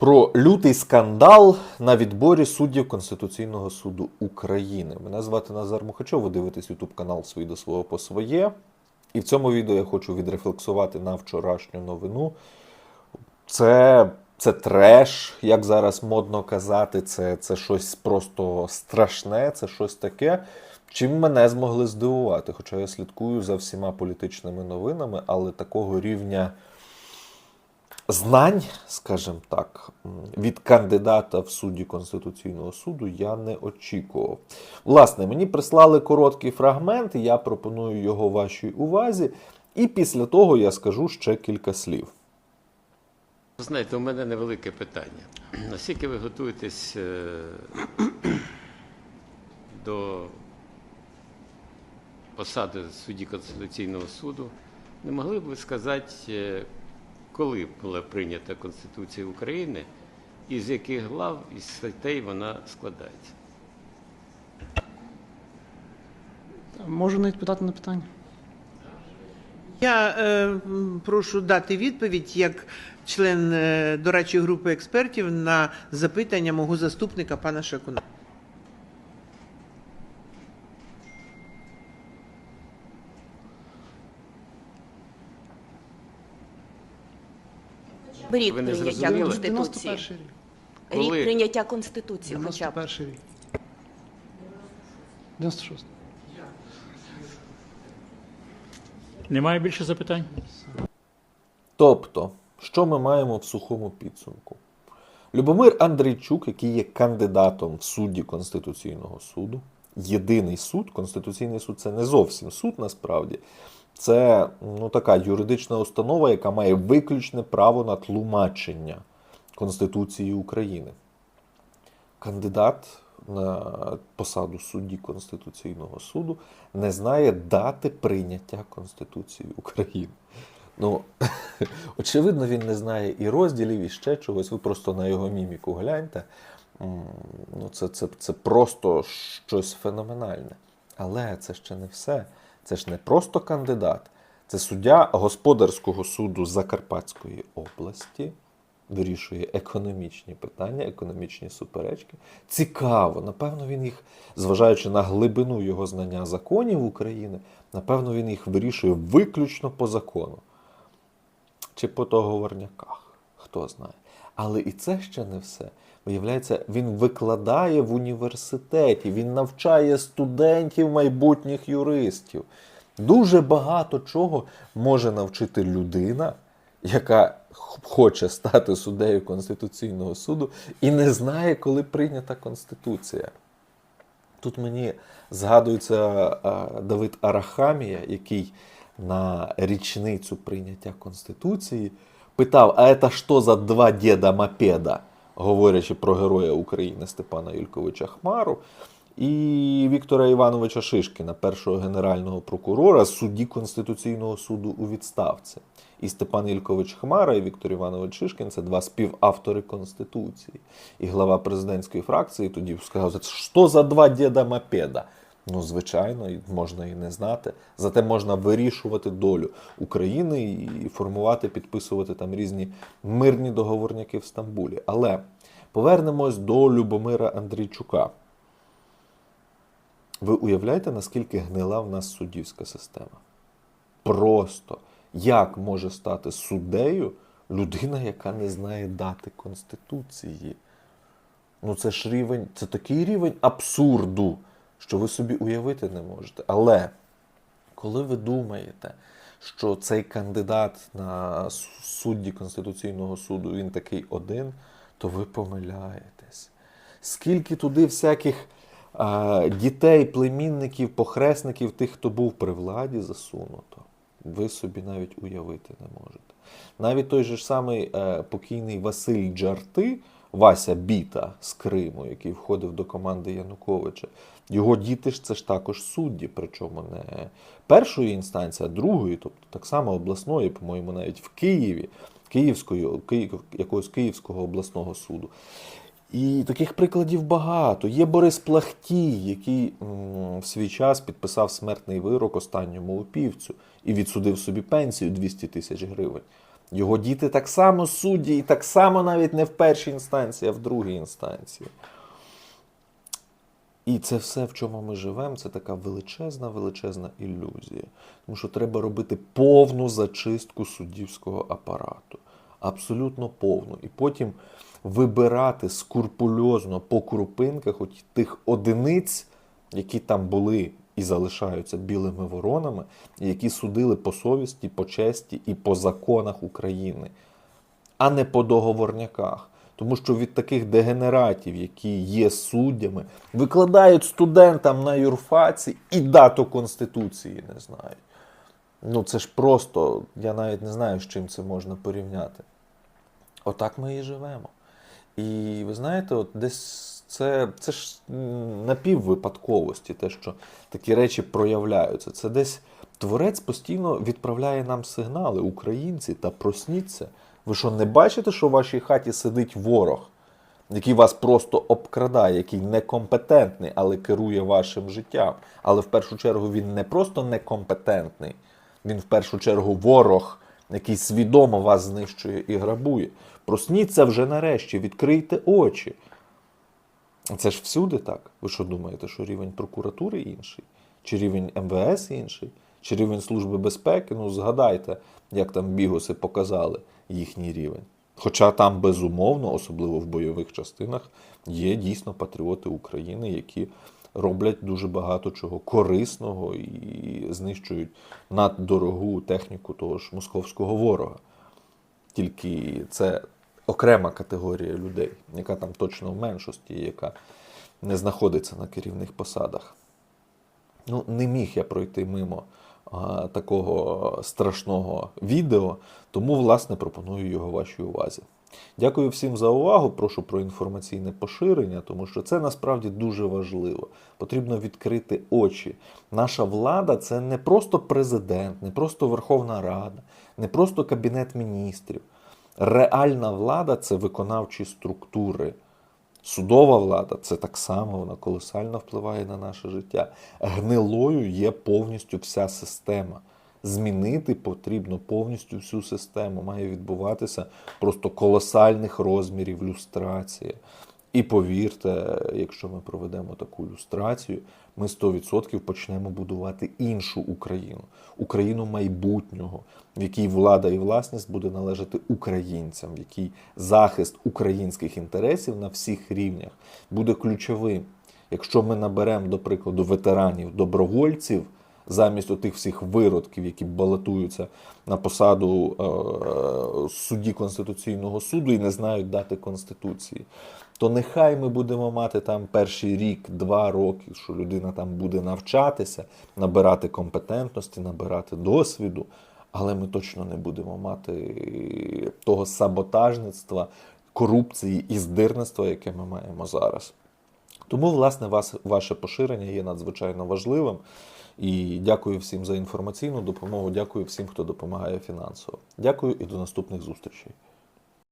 Про лютий скандал на відборі суддів Конституційного суду України. Мене звати Назар Мухачов, ви дивитесь YouTube канал «Свій до свого по своє. І в цьому відео я хочу відрефлексувати на вчорашню новину. Це, це треш, як зараз модно казати, це, це щось просто страшне, це щось таке, чим мене змогли здивувати. Хоча я слідкую за всіма політичними новинами, але такого рівня знань, скажімо так, від кандидата в судді Конституційного суду я не очікував. Власне, мені прислали короткий фрагмент, я пропоную його вашій увазі. І після того я скажу ще кілька слів. Знаєте, у мене невелике питання. Наскільки ви готуєтесь е, до посади судді Конституційного суду, не могли б ви сказати, е, коли була прийнята Конституція України і з яких глав і статей вона складається? Можу не відповідати на питання. Я е, прошу дати відповідь як член е, дорадчої групи експертів на запитання мого заступника пана Шакуна. Рік Ви не прийняття зрозуміли? Конституції. 91 рік. Коли? Рік прийняття Конституції хоча б. 91 рік. 96. Немає більше запитань? Тобто, що ми маємо в сухому підсумку? Любомир Андрійчук, який є кандидатом в судді Конституційного суду, єдиний суд, Конституційний суд це не зовсім суд насправді. Це ну, така юридична установа, яка має виключне право на тлумачення Конституції України. Кандидат на посаду судді Конституційного суду не знає дати прийняття Конституції України. Ну, очевидно, він не знає і розділів, і ще чогось. Ви просто на його міміку гляньте. Ну, це, це, це просто щось феноменальне. Але це ще не все. Це ж не просто кандидат, це суддя господарського суду Закарпатської області. Вирішує економічні питання, економічні суперечки. Цікаво, напевно, він їх, зважаючи на глибину його знання законів України, напевно, він їх вирішує виключно по закону чи по договорняках, хто знає. Але і це ще не все. Виявляється, він викладає в університеті, він навчає студентів майбутніх юристів. Дуже багато чого може навчити людина, яка хоче стати суддею Конституційного суду і не знає, коли прийнята Конституція. Тут мені згадується Давид Арахамія, який на річницю прийняття Конституції питав: А це що за два діда мопеда? Говорячи про героя України Степана Юльковича Хмару, і Віктора Івановича Шишкіна, першого генерального прокурора, судді Конституційного суду у відставці. І Степан Ількович Хмара, і Віктор Іванович Шишкін це два співавтори Конституції. І глава президентської фракції тоді сказав, що за два діда мопеда? Ну, звичайно, можна і не знати. Зате можна вирішувати долю України і формувати, підписувати там різні мирні договорняки в Стамбулі. Але повернемось до Любомира Андрійчука. Ви уявляєте, наскільки гнила в нас суддівська система? Просто як може стати суддею людина, яка не знає дати Конституції? Ну, це ж рівень, це такий рівень абсурду, що ви собі уявити не можете. Але коли ви думаєте, що цей кандидат на судді Конституційного суду він такий один, то ви помиляєтесь. Скільки туди всяких а, дітей, племінників, похресників, тих, хто був при владі, засунуто, ви собі навіть уявити не можете. Навіть той же ж самий е, покійний Василь Джарти, Вася Біта з Криму, який входив до команди Януковича, його діти ж це ж також судді, причому не першої інстанції, а другої, тобто так само обласної, по-моєму, навіть в Києві, Київської, Київ, якогось Київського обласного суду. І таких прикладів багато. Є Борис Плахтій, який в свій час підписав смертний вирок останньому упівцю і відсудив собі пенсію 200 тисяч гривень. Його діти так само судді, і так само навіть не в першій інстанції, а в другій інстанції. І це все, в чому ми живемо, це така величезна, величезна ілюзія. Тому що треба робити повну зачистку суддівського апарату. Абсолютно повну. І потім вибирати скрупульозно по крупинках от тих одиниць, які там були і залишаються білими воронами, які судили по совісті, по честі і по законах України а не по договорняках. Тому що від таких дегенератів, які є суддями, викладають студентам на юрфаці і дату Конституції не знають. Ну це ж просто, я навіть не знаю, з чим це можна порівняти. Отак ми і живемо. І ви знаєте, от десь це, це ж напіввипадковості, те, що такі речі проявляються. Це десь творець постійно відправляє нам сигнали, українці, та просніться. Ви що, не бачите, що в вашій хаті сидить ворог, який вас просто обкрадає, який некомпетентний, але керує вашим життям. Але в першу чергу він не просто некомпетентний, він в першу чергу ворог, який свідомо вас знищує і грабує. Просніться вже нарешті, відкрийте очі. Це ж всюди так. Ви що думаєте, що рівень прокуратури інший? Чи рівень МВС інший? Чи рівень Служби безпеки? Ну, згадайте, як там бігоси показали їхній рівень. Хоча там, безумовно, особливо в бойових частинах, є дійсно патріоти України, які роблять дуже багато чого корисного і знищують наддорогу техніку того ж московського ворога. Тільки це окрема категорія людей, яка там точно в меншості, яка не знаходиться на керівних посадах. Ну, не міг я пройти мимо а, такого страшного відео, тому, власне, пропоную його вашій увазі. Дякую всім за увагу. Прошу про інформаційне поширення, тому що це насправді дуже важливо. Потрібно відкрити очі. Наша влада це не просто президент, не просто Верховна Рада, не просто Кабінет міністрів. Реальна влада це виконавчі структури. Судова влада це так само, вона колосально впливає на наше життя. Гнилою є повністю вся система. Змінити потрібно повністю всю систему. Має відбуватися просто колосальних розмірів люстрація. І повірте, якщо ми проведемо таку люстрацію, ми 100% почнемо будувати іншу Україну, Україну майбутнього, в якій влада і власність буде належати українцям, в якій захист українських інтересів на всіх рівнях буде ключовим. Якщо ми наберемо, до прикладу, ветеранів, добровольців замість отих всіх виродків, які балотуються на посаду е, судді Конституційного суду і не знають дати Конституції, то нехай ми будемо мати там перший рік, два роки, що людина там буде навчатися, набирати компетентності, набирати досвіду, але ми точно не будемо мати того саботажництва, корупції і здирництва, яке ми маємо зараз. Тому, власне, вас, ваше поширення є надзвичайно важливим. І дякую всім за інформаційну допомогу. Дякую всім, хто допомагає фінансово. Дякую і до наступних зустрічей.